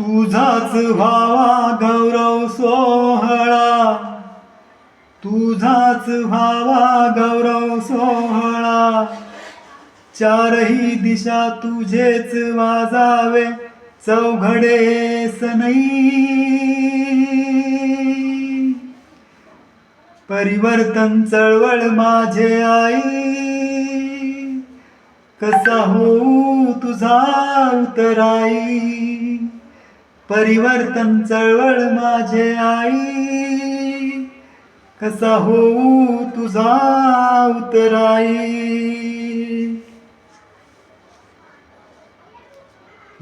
तुझाच भावा गौरव सोहळा. तुझाच भावा गौरव सोहळा. चारही दिशा तुझेच वाजावे चौघडे सनई. परिवर्तन चळवळ माझे आई. कसा हो तुझा उतराई? परिवर्तन चळवळ माझे आई. कसा होऊ तुझा उतराई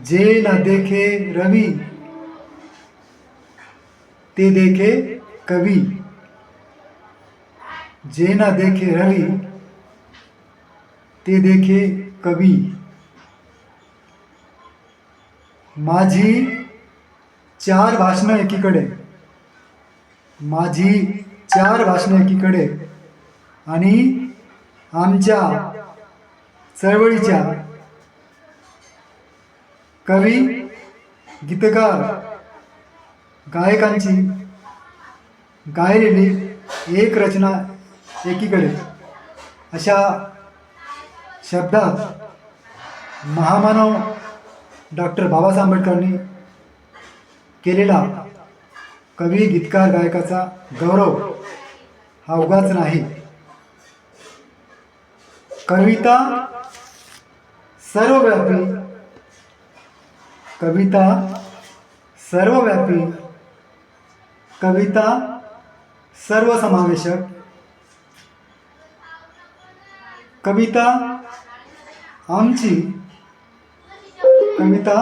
जे न देखे रवी ते देखे कवी. जे ना देखे रवी ते देखे कवी. माझी चार भाषणं एकीकडे. माझी चार भाषणं एकीकडे. आणि आमच्या चळवळीच्या कवी गीतकार गायकांची गायलेली एक रचना एकीकडे. अशा शब्दात महामानव डॉक्टर बाबासाहेब आंबेडकरांनी केलेला कवी गीतकार गायकाचा गौरव हा उगाच नाही. कविता सर्वव्यापी कविता सर्वव्यापी कविता सर्वसमावेशक कविता आमची कविता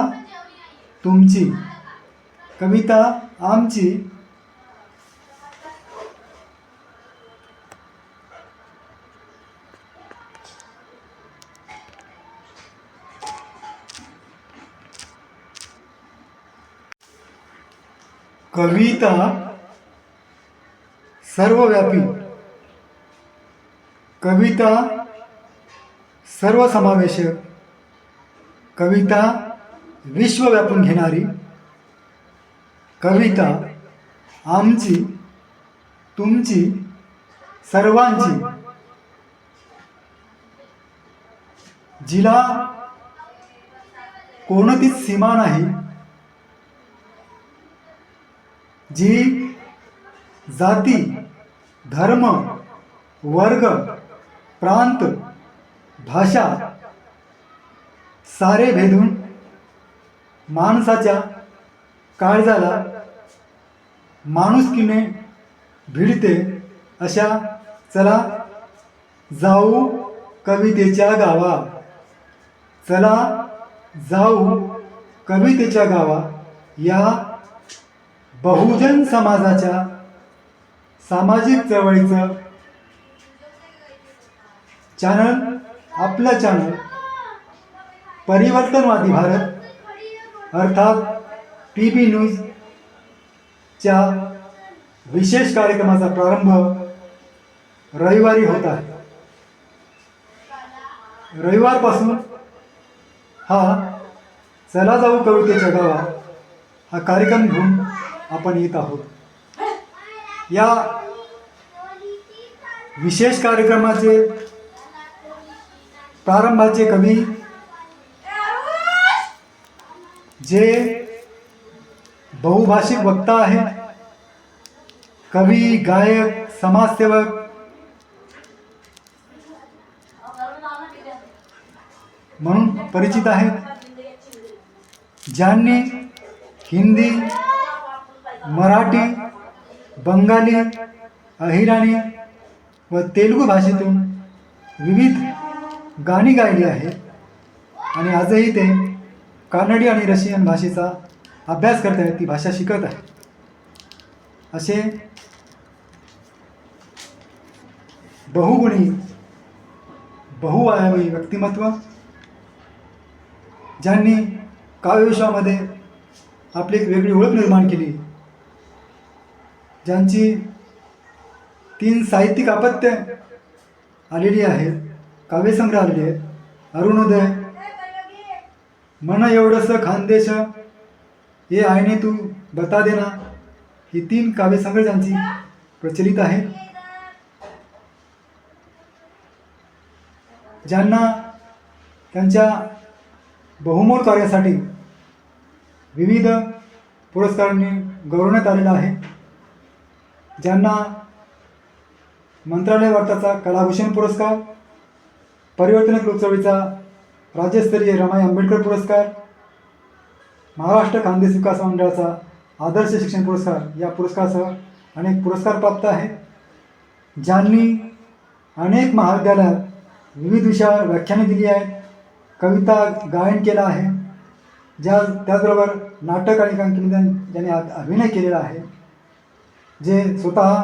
तुमची. कविता आमची. कविता सर्वव्यापी. कविता सर्वसमावेशक. कविता विश्व व्यापून घेणारी. कविता आमची तुमची सर्वांची. जिला कोणतीच सीमा नाही. जी जाती धर्म वर्ग प्रांत भाषा सारे भेदून माणसाच्या काळजाला माणुसकीने भिडते अशा चला जाऊ कवितेच्या गावा. चला जाऊ कवितेच्या गावा. या बहुजन समाजाच्या सामाजिक चळवळीचं चॅनल आपलं चॅनल परिवर्तनवादी भारत. अर्थात पी बी न्यूजच्या विशेष कार्यक्रमाचा प्रारंभ रविवारी होत आहे. रविवारपासून हा चला जाऊ कवितेच्या गावा हा कार्यक्रम घेऊन आपण येत आहोत. या विशेष कार्यक्रमाचे प्रारंभाचे कवी जे बहुभाषिक वक्ता आहेत कवी गायक समाजसेवक। म्हणून परिचित आहेत। ज्यांनी हिंदी मराठी बंगाली अहिराणी व तेलुगू भाषेतून विविध गाणी गायली आहेत आणि आजही ते कानडी आणि रशियन भाषेचा अभ्यास करत आहेत ती भाषा शिकत आहे. असे बहुगुणी बहुआयामी व्यक्तिमत्व ज्यांनी काव्यविश्वामध्ये आपली एक वेगळी ओळख निर्माण केली. ज्यांची तीन साहित्यिक अपत्य आलेली आहेत काव्यसंग्रह आलेले आहेत. अरुणोदय मन एवढंसं खानदेश ये आईने तू बता देना ही तीन काव्यसंग्रह त्यांची प्रचलित आहेत. ज्यांना त्यांच्या बहुमोल कार्यासाठी विविध पुरस्कारांनी गौरवण्यात आलेलं आहे. ज्यांना मंत्रालय वार्ताचा कलाभूषण पुरस्कार परिवर्तनक लोकचळवळीचा राज्यस्तरीय रमाई आंबेडकर पुरस्कार महाराष्ट्र खानदेश विकास मंडळाचा आदर्श शिक्षण पुरस्कार. या पुरस्कारासह अनेक पुरस्कार प्राप्त आहेत. ज्यांनी अनेक महाविद्यालयात विविध विषयावर व्याख्याने दिली आहेत. कविता गायन केलं आहे. ज्या त्याचबरोबर नाटक आणि एकांकिनी ज्यांनी अभिनय केलेला आहे. जे स्वतः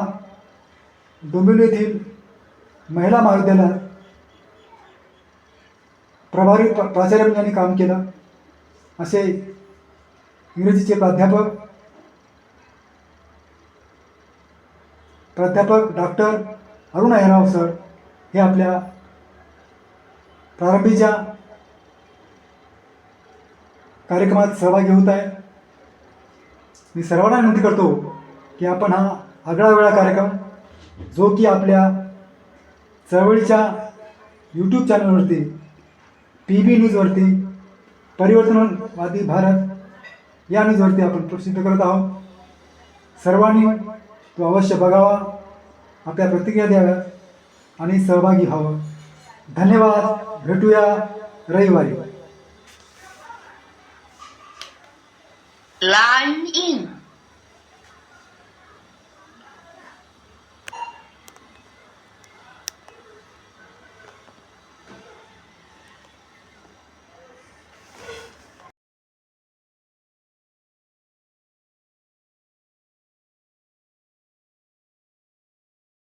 डोंबिवली येथील महिला महाविद्यालयात प्रभारी प्राचार्य म्हणून काम केलं. असे इंग्रजीचे प्राध्यापक प्राध्यापक डॉक्टर अरुण अहिराव सर हे आपल्या प्रारंभीच्या कार्यक्रमात सहभागी होत आहेत. मी सर्वांना विनंती करतो की आपण हा आगळा वेगळा कार्यक्रम जो की आपल्या चळवळीच्या यूट्यूब चॅनलवरती पी बी न्यूजवरती परिवर्तनवादी भारत या न्यूजवरती आपण प्रसिद्ध करत आहोत. सर्वांनी तो अवश्य बघावा आपल्या प्रतिक्रिया द्याव्या आणि सहभागी व्हावं. धन्यवाद. भेटूया रविवारी. Line in.